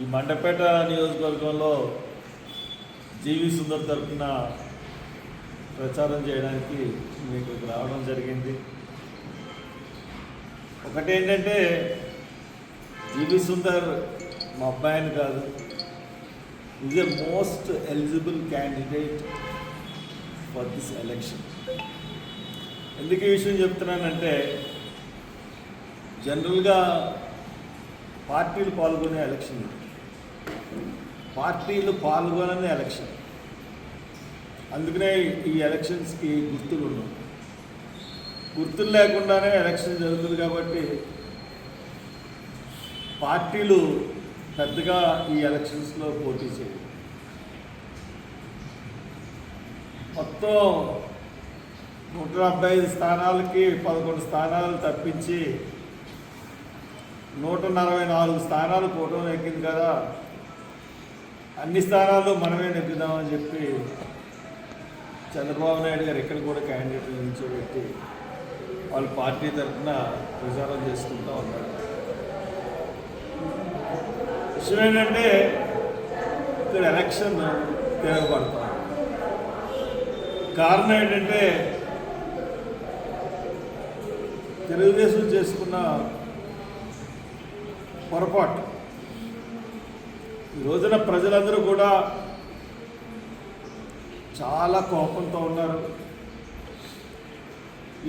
ఈ మండపేట నియోజకవర్గంలో జీవి సుందర్ తరఫున ప్రచారం చేయడానికి మీకు రావడం జరిగింది. ఒకటి ఏంటంటే జీవి సుందర్ మా అబ్బాయిని కాదు is a most eligible candidate for this election ఎందుకు ఈ విషయం చెప్తున్నానంటే జనరల్గా పార్టీలు పాల్గొనే ఎలక్షన్ ఇది. పార్టీలు పాల్గొనని ఎలక్షన్. అందుకనే ఈ ఎలక్షన్స్కి గుర్తులు ఉండవు. గుర్తులు లేకుండానే ఎలక్షన్ జరుగుతుంది కాబట్టి పార్టీలు పెద్దగా ఈ ఎలక్షన్స్లో పోటీ చేయవు. మొత్తం నూట డెబ్బై ఐదు స్థానాలకి పదకొండు స్థానాలు తప్పించి నూట నలభై నాలుగు స్థానాలు కూటమి ఎక్కింది కదా. అన్ని స్థానాల్లో మనమే నెగ్గుదామని చెప్పి చంద్రబాబు నాయుడు గారు ఇక్కడ కూడా క్యాండిడేట్ నిల్చోబెట్టి వాళ్ళ పార్టీ తరఫున ప్రచారం చేసుకుంటూ ఉన్నారు. విషయం ఏంటంటే ఇక్కడ ఎలక్షన్ తిరగబడతాం కారణం ఏంటంటే తెలుగుదేశం చేసుకున్న పొరపాటు. ఈ రోజున ప్రజలందరూ కూడా చాలా కోపంతో ఉన్నారు.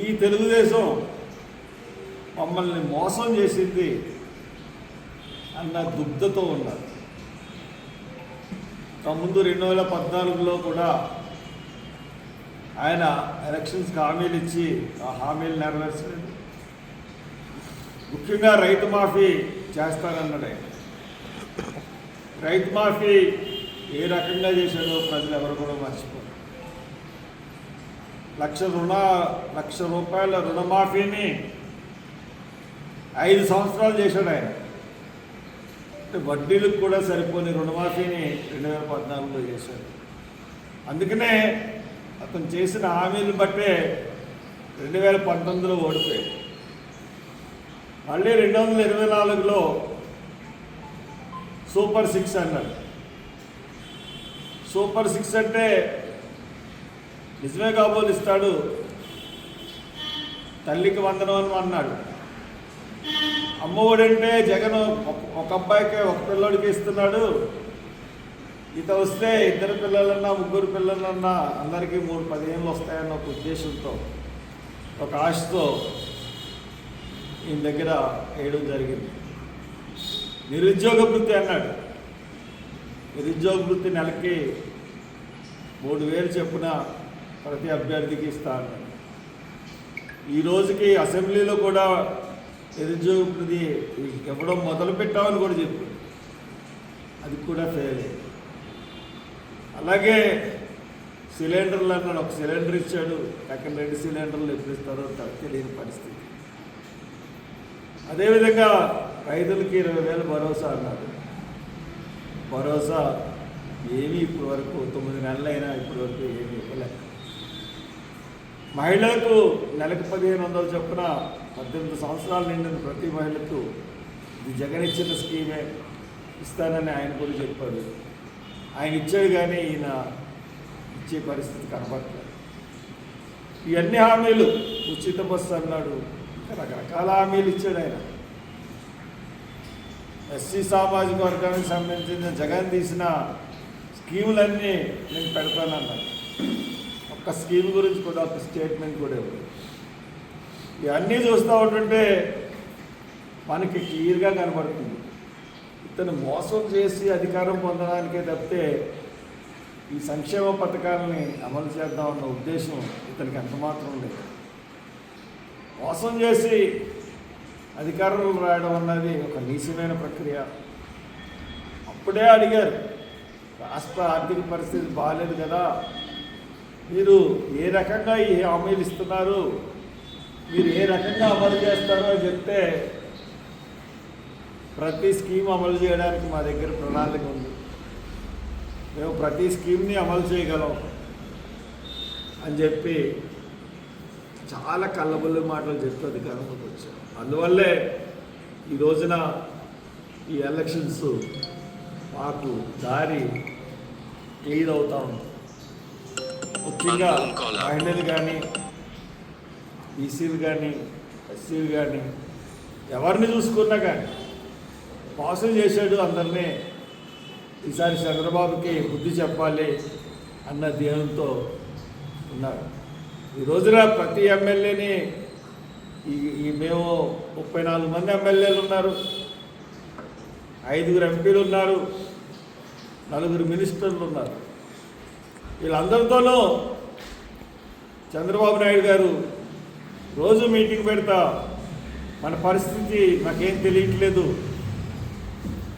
ఈ తెలుగుదేశం మమ్మల్ని మోసం చేసింది అన్న దుగ్ధతో ఉన్నారు. ముందు రెండు వేల పద్నాలుగులో కూడా ఆయన ఎలక్షన్స్కి హామీలు ఇచ్చి ఆ హామీలు నెరవేర్చలేదు. ముఖ్యంగా రైతు మాఫీ చేస్తానన్నాడు ఆయన. రైతు మాఫీ ఏ రకంగా చేశాడో ప్రజలు ఎవరు కూడా మర్చిపోరు. లక్ష రుణ లక్ష రూపాయల రుణమాఫీని ఐదు సంవత్సరాలు చేశాడు ఆయన. అంటే వడ్డీలకు కూడా సరిపోని రుణమాఫీని రెండు వేల పద్నాలుగులో చేశాడు. అందుకనే అతను చేసిన హామీలు బట్టే రెండు వేల పంతొమ్మిదిలో ఓడిపోయాడు. మళ్ళీ రెండు వందల ఇరవై నాలుగులో సూపర్ సిక్స్ అన్నాడు సూపర్ సిక్స్ అంటే నిజమే కాబోలు ఇస్తాడు. తల్లికి వందనం అని అన్నాడు. అమ్మఒడంటే జగన్ ఒక- ఒక అబ్బాయికి ఒక పిల్లోడికి ఇస్తున్నాడు. ఇత వస్తే ఇద్దరు పిల్లలన్నా ముగ్గురు పిల్లలన్నా అందరికీ మూడు పదిహేనులు వస్తాయన్న ఒక ఉద్దేశంతో ఒక ఆశతో ఈయన దగ్గర వేయడం జరిగింది. నిరుద్యోగ వృత్తి అన్నాడు. నిరుద్యోగ వృత్తి నెలకి మూడు వేలు చెప్పున ప్రతి అభ్యర్థికి ఇస్తా అన్నాడు. ఈ రోజుకి అసెంబ్లీలో కూడా నిరుద్యోగ వృత్తి ఇవ్వడం మొదలు పెట్టామని కూడా చెప్పాడు. అది కూడా ఫెయిల్ అయింది అలాగే సిలిండర్లు అన్నాడు. ఒక సిలిండర్ ఇచ్చాడు. సెకండ్ రెండు సిలిండర్లు ఎప్పుడు ఇస్తారో తెలియని పరిస్థితి. అదేవిధంగా రైతులకి ఇరవై వేల భరోసా అన్నారు. భరోసా ఏమీ ఇప్పటి వరకు తొమ్మిది నెలలైనా ఇప్పటి వరకు ఏమీ ఇవ్వలేక మహిళలకు నెలకు పదిహేను వందలు చొప్పున పద్దెనిమిది సంవత్సరాలు నిండిన ప్రతి మహిళకు ఇది జగన్ ఇచ్చిన స్కీమే ఇస్తానని ఆయన కూడా చెప్పాడు. ఆయన ఇచ్చాడు కానీ ఈయన ఇచ్చే పరిస్థితి కనబడలేదు ఇవన్నీ హామీలు ఉచిత బస్సు అన్నాడు రకరకాల హామీలు ఇచ్చాడు ఆయన. ఎస్సీ సామాజిక వర్గానికి సంబంధించిన జగన్ తీసిన స్కీములన్నీ నేను పెడతానన్నాను ఒక్క స్కీమ్ గురించి కూడా ఒక స్టేట్మెంట్ కూడా ఇవ్వలేదు. ఇవన్నీ చూస్తూ ఉంటుంటే మనకి క్లియర్గా కనబడుతుంది. ఇతను మోసం చేసి అధికారం పొందడానికే తప్పితే ఈ సంక్షేమ పథకాలని అమలు చేద్దామన్న ఉద్దేశం ఇతనికి ఎంత మాత్రం లేదు. మోసం చేసి అధికారులు రాయడం అన్నది ఒక నీచమైన ప్రక్రియ. అప్పుడే అడిగారు రాష్ట్ర ఆర్థిక పరిస్థితి బాగాలేదు కదా మీరు ఏ రకంగా ఈ హామీలు ఇస్తున్నారు మీరు ఏ రకంగా అమలు చేస్తారో అని చెప్తే ప్రతి స్కీమ్ అమలు చేయడానికి మా దగ్గర ప్రణాళిక ఉంది. మేము ప్రతి స్కీమ్ని అమలు చేయగలం అని చెప్పి చాలా కళ్ళబుల్లి మాటలు చెప్పి అధికారంలోకి వచ్చాం అందువల్లే ఈ రోజున ఈ ఎలక్షన్స్ మాకు దారి క్లియర్ అవుతా ఉంది. ముఖ్యంగా మహిళలు కానీ బీసీలు కానీ ఎస్సీలు కానీ ఎవరిని చూసుకున్నా కానీ మోసం చేశాడు అందరినీ. ఈసారి చంద్రబాబుకి బుద్ధి చెప్పాలి అన్న ధ్యేయంతో ఉన్నారు. ఈ రోజున ప్రతి ఎమ్మెల్యేని ఈ మేము ముప్పై నాలుగు మంది ఎమ్మెల్యేలు ఉన్నారు. ఐదుగురు ఎంపీలు ఉన్నారు. నలుగురు మినిస్టర్లు ఉన్నారు. వీళ్ళందరితోనూ చంద్రబాబు నాయుడు గారు రోజు మీటింగ్ పెడతా మన పరిస్థితి మాకేం తెలియట్లేదు.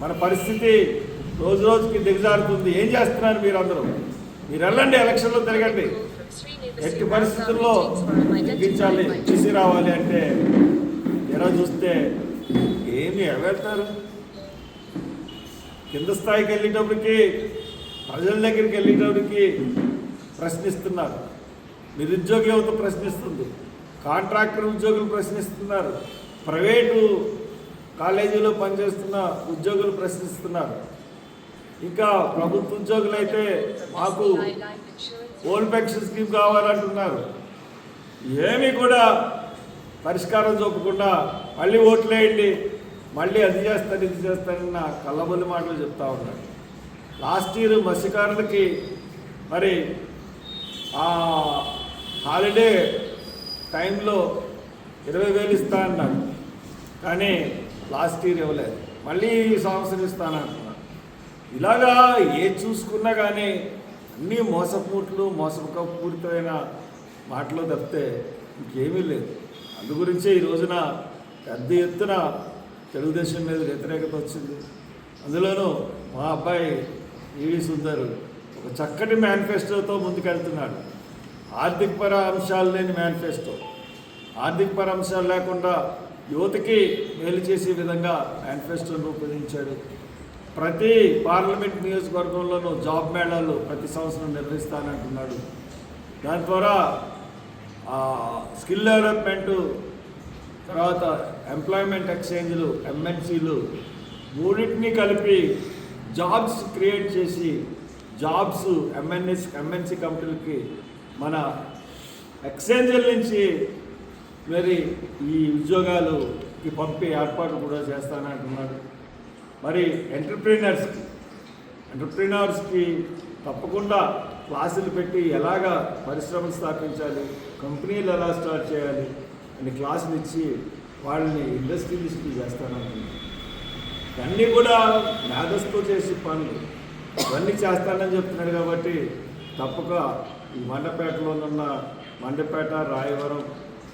మన పరిస్థితి రోజు రోజుకి దిగజారుతుంది. ఏం చేస్తున్నారు మీరు అందరూ మీరు వెళ్ళండి ఎలక్షన్లో తిరగండి. ఎట్టి పరిస్థితుల్లో తగ్గించాలి తీసి రావాలి అంటే ఎలా చూస్తే ఏమి వెళ్తారు కింద స్థాయికి వెళ్ళేటప్పటికి ప్రజల దగ్గరికి వెళ్ళేటప్పటికి ప్రశ్నిస్తున్నారు. నిరుద్యోగ యువత ప్రశ్నిస్తుంది. కాంట్రాక్టర్ ఉద్యోగులు ప్రశ్నిస్తున్నారు. ప్రైవేటు కాలేజీలో పనిచేస్తున్న ఉద్యోగులు ప్రశ్నిస్తున్నారు. ఇంకా ప్రభుత్వ ఉద్యోగులు అయితే మాకు ఓల్డ్ పెన్షన్ స్కీమ్ కావాలంటున్నారు. ఏమీ కూడా పరిష్కారం చూపకుండా మళ్ళీ ఓట్లేయండి మళ్ళీ అది చేస్తాను ఇది చేస్తారన్న కళ్ళబొల్లి మాటలు చెప్తా ఉన్నాడు లాస్ట్ ఇయర్ మత్స్యకారులకి మరి ఆ హాలిడే టైంలో ఇరవై వేలు ఇస్తా అన్నాడు కానీ లాస్ట్ ఇయర్ ఇవ్వలేదు. మళ్ళీ ఈ సంవత్సరం ఇస్తానంటున్నారు ఇలాగా ఏ చూసుకున్నా కానీ అన్నీ మోసపూట్లు మోసపూరితమైన మాటలు తప్పితే ఇంకేమీ లేదు. అందు గురించే ఈ రోజున పెద్ద ఎత్తున తెలుగుదేశం మీద వ్యతిరేకత వచ్చింది. అందులోనూ మా అబ్బాయి ఈవి సుందర్ ఒక చక్కటి మేనిఫెస్టోతో ముందుకెళ్తున్నాడు. ఆర్థిక పర అంశాలు లేని మేనిఫెస్టో. ఆర్థిక పర అంశాలు లేకుండా యువతకి మేలు చేసే విధంగా మేనిఫెస్టోను రూపొందించాడు. ప్రతి పార్లమెంట్ నియోజకవర్గంలోనూ జాబ్ మేళాలు ప్రతి సంవత్సరం నిర్వహిస్తానంటున్నాడు. దాని ద్వారా స్కిల్ డెవలప్మెంటు తర్వాత ఎంప్లాయ్మెంట్ ఎక్స్చేంజ్లు ఎంఎన్సీలు మూడింటిని కలిపి జాబ్స్ క్రియేట్ చేసి జాబ్స్ ఎంఎన్ఎస్ ఎంఎన్సీ కంపెనీలకి మన ఎక్స్చేంజ్ల నుంచి మరి ఈ ఉద్యోగాలుకి పంపే ఏర్పాటు కూడా చేస్తానంటున్నాడు. మరి ఎంటర్ప్రీనర్స్కి ఎంటర్ప్రీనర్స్కి తప్పకుండా క్లాసులు పెట్టి ఎలాగా పరిశ్రమలు స్థాపించాలి కంపెనీలు ఎలా స్టార్ట్ చేయాలి అని క్లాసులు ఇచ్చి వాళ్ళని ఇండస్ట్రియలిస్టులు చేస్తానంటున్నాను ఇవన్నీ కూడా మేధస్తో చేసే పనులు. ఇవన్నీ చేస్తానని చెప్తున్నాడు కాబట్టి తప్పక ఈ మండపేటలోనున్న మండపేట రాయవరం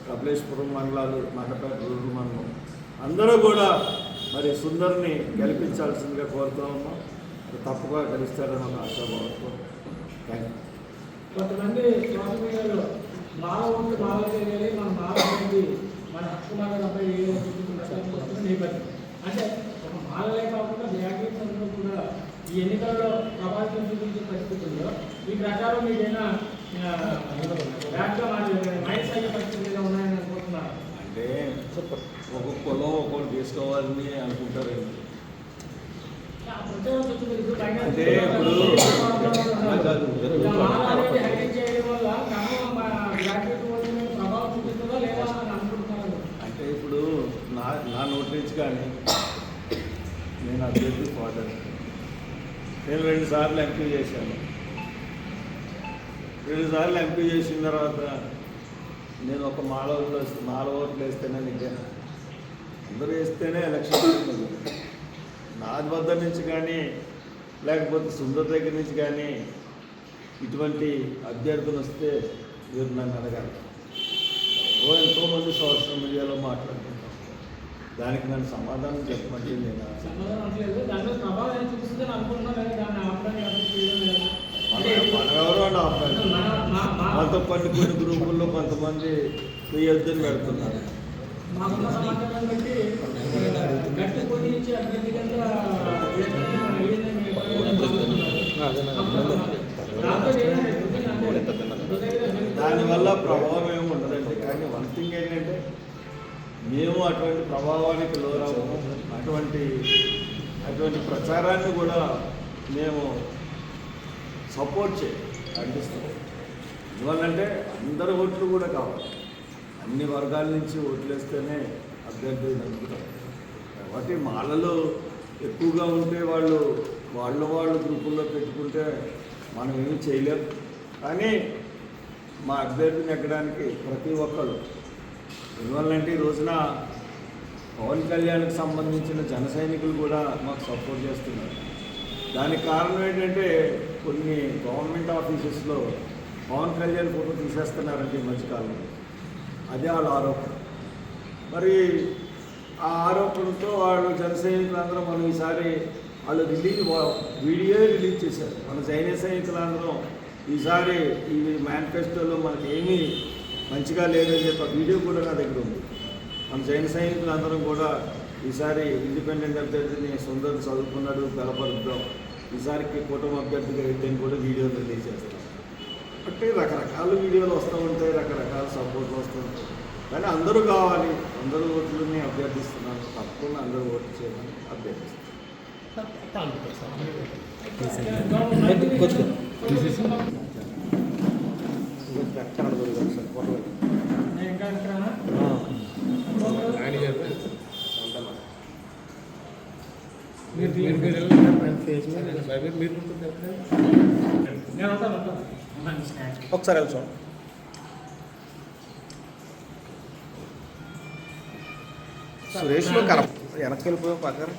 కపిలేశ్వరం మండలాలు మండపేట రూరల్ మండలం. అందరూ కూడా మరి సుందర్ని గెలిపించాల్సిందిగా కోరుతా ఉన్నాం తప్పుగా తప్పగా గెలుస్తారని ఒక ఆశాభావంతో థ్యాంక్ కొంతమంది స్వామి గారు మాల ఓట్లు బాగా చేయాలి మన మాల అనేది మన హక్కు మాల ఏ నేపథ్యం అంటే ఒక మాలలే కాకుండా వ్యాఖ్యానంలో కూడా ఈ ఎన్నికల్లో ప్రభావితం చూపించే పరిస్థితుల్లో ఈ ప్రచారం మీదైనా వ్యాఖ్య మైండ్ అయ్యే పరిస్థితులు ఏదైనా ఉన్నాయని అనుకుంటున్నారు అంటే ఒక కులం ఒకటి పైన అంటే ఇప్పుడు అంటే ఇప్పుడు నా నా నోటి నుంచి కానీ నేను అభ్యర్థి ఫాదర్. నేను రెండు సార్లు ఎంపీ చేశాను. రెండు సార్లు ఎంపీ చేసిన తర్వాత నేను ఒక మాల ఓట్లు వేస్తే మాల ఓట్లు వేస్తేనే నెగ్గాను అందరూ వేస్తేనే ఎలక్షన్ నాది నా వద్ద నుంచి కానీ లేకపోతే సుందర్ దగ్గర నుంచి కానీ ఇటువంటి అభ్యర్థులు వస్తే మీరు నన్ను అడగాలి. ఓ ఎంతోమంది సోషల్ మీడియాలో మాట్లాడుకుంటాం దానికి నన్ను సమాధానం చెప్పమంటే నేను సమాధానం అనట్లేదు. దాంట్లో ప్రభావం ఏం చూపిస్తుందని అనుకుంటున్నాం లేదా దాన్ని ఆపడానికి అభివృద్ధి చేయడం లేదా? అంటే మన ఎవరో అని ఆపాలి. మన- మా- పాటు కొంత కొన్ని గ్రూపుల్లో కొంతమంది వేయొద్దని పెడుతున్నారు. దానివల్ల ప్రభావం ఏమి ఉండదండి. కానీ వన్ థింగ్ ఏంటంటే మేము అటువంటి ప్రభావానికి లోరాము అటువంటి అటువంటి ప్రచారాన్ని కూడా మేము సపోర్ట్ చేయాలి అందిస్తాం. ఎందువల్లంటే అందరు ఓట్లు కూడా కావాలి. అన్ని వర్గాల నుంచి ఓట్లు వేస్తేనే అభ్యర్థి కాబట్టి మాలలో ఎక్కువగా ఉంటే వాళ్ళు వాళ్ళ వాళ్ళు గ్రూపుల్లో పెట్టుకుంటే మనం ఏమి చేయలేం. కానీ మా అభ్యర్థిని ఎక్కడానికి ప్రతి ఒక్కరు ఎందువల్లంటే ఈ రోజున పవన్ కళ్యాణ్కి సంబంధించిన జన సైనికులు కూడా మాకు సపోర్ట్ చేస్తున్నారు. దానికి కారణం ఏంటంటే కొన్ని గవర్నమెంట్ ఆఫీసెస్లో పవన్ కళ్యాణ్ ఫోటో తీసేస్తున్నారంటే ఈ మధ్యకాలంలో. అదే వాళ్ళ ఆరోపణ. మరి ఆ ఆరోపణతో వాళ్ళు జనసైనికులందరూ మనం ఈసారి వాళ్ళు రిలీజ్ వీడియో రిలీజ్ చేశారు. మన సైన్య సైనికులందరం ఈసారి ఈ మేనిఫెస్టోలో మనకి ఏమీ మంచిగా లేదని చెప్పి వీడియో కూడా నా దగ్గర ఉంది. మన జైన సైనికులందరం కూడా ఈసారి ఇండిపెండెంట్ అభ్యర్థిని సుందర్ చదువుకున్నాడు బలపరుద్దాం. ఈసారికి కుటుంబ అభ్యర్థిగా అయితే కూడా వీడియో రిలీజ్ చేస్తాం. అంటే రకరకాల వీడియోలు వస్తూ ఉంటాయి రకరకాల సపోర్ట్లు వస్తూ ఉంటాయి కానీ అందరూ కావాలి అందరూ ఓట్లని అభ్యర్థిస్తున్నాను తప్పకుండా అందరూ ఓట్లు చేయమని అభ్యర్థిస్తున్నాను నేను ఇంకా అంటారా? మీరు ఒకసారి వెళ్ళి చూడండి సురేష్ కరెక్ట్ వెనక్కి వెళ్ళిపోయావు పక్కన